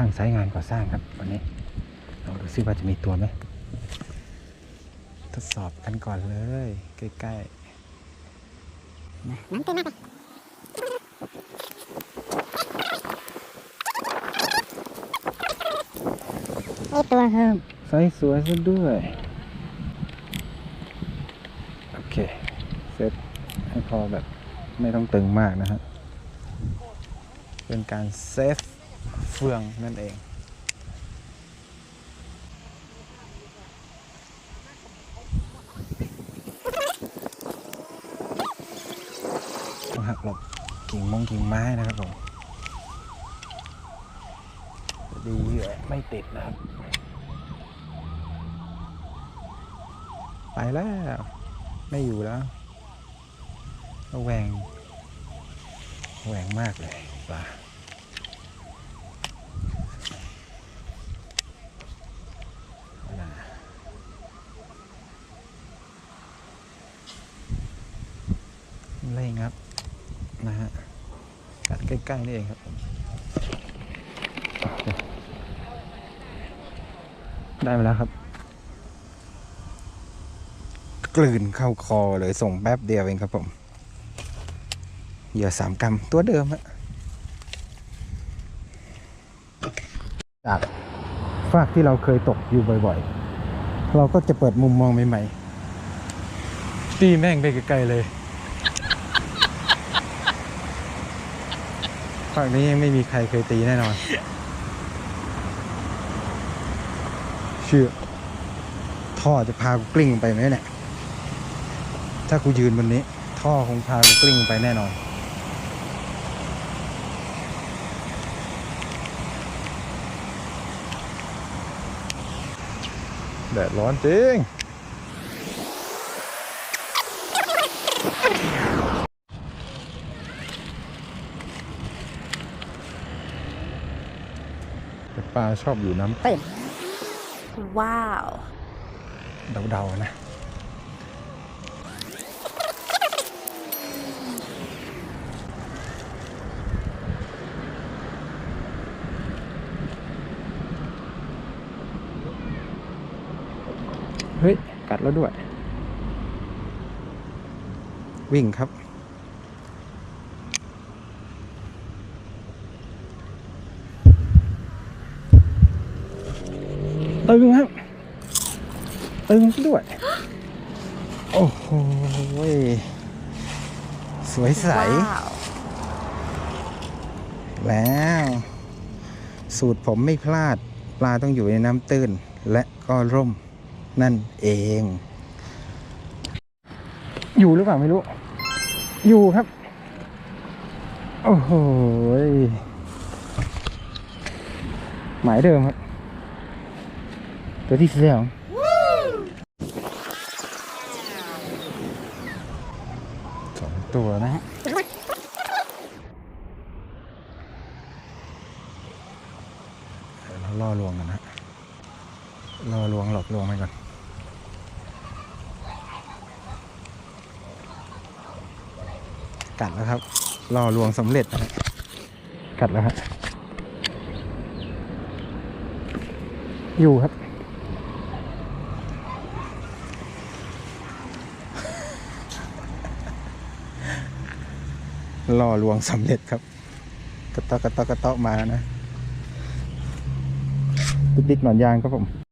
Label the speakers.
Speaker 1: ข้างสายงานก่อสร้างครับวันนี้เราดูซิว่าจะมีตัวไหมทดสอบกันก่อนเลยใกล้
Speaker 2: น้ำเต็มมากเลยไอตัวเฮิม
Speaker 1: ๆไซส์สวยซะด้วย โอเค เซตให้พอแบบไม่ต้องตึงมากนะฮะเป็นการเซฟ เฟืองนั่นเองต้อง หักหลบกิ่งมงกิ่งไม้นะครับผมดีเหยื่อไม่ติดนะครับ ไปแล้ว ไม่อยู่แล้วระแวงระแวงมากเลยปลา ไล่งับนะฮะกัดใกล้ๆนี่เองครับผมโอเคได้มาแล้วครับ กลืนเข้าคอเลยส่งแป๊บเดียวเองครับผมเหยื่อสามกรัมตัวเดิมฮะจากฟากที่เราเคยตกอยู่บ่อยๆ เราก็จะเปิดมุมมองใหม่ๆ ตีแม่งไปไกลๆเลย ฟากนี้ไม่มีใครเคยตีแน่นอน เชื่อ ท่อจะพากูกลิ้งไปไหมเนี่ย ถ้ากูยืนบนนี้ ท่อคงพากูกลิ้งไปแน่นอน แดดร้อนจริง แต่ปลาชอบอยู่น้ำ
Speaker 2: ตื่น
Speaker 3: ว้าว
Speaker 1: เดาๆนะ เฮ้ย กัดแล้วด้วย วิ่งครับ ตึงครับ ตึงด้วย โอ้โหสวยใส
Speaker 3: ว
Speaker 1: แล้ว สูตรผมไม่พลาด ปลาต้องอยู่ในน้ำตื้น และก็ร่มนั่นเอง อยู่หรือเปล่าไม่รู้ อยู่ครับ โอ้โหหมายเดิมครับ ตัวที่สองสองตัวนะฮะเดี๋ยวเราล่อลวงกันนะล่อลวงหลอกลวงไปก่อนกัดแล้วครับล่อลวงสำเร็จนะฮะกัดแล้วครับอยู่ครับ ล่อลวงสำเร็จครับ กระเตอกกระเตอกกระเตอกมานะติดๆหนอนยางครับผม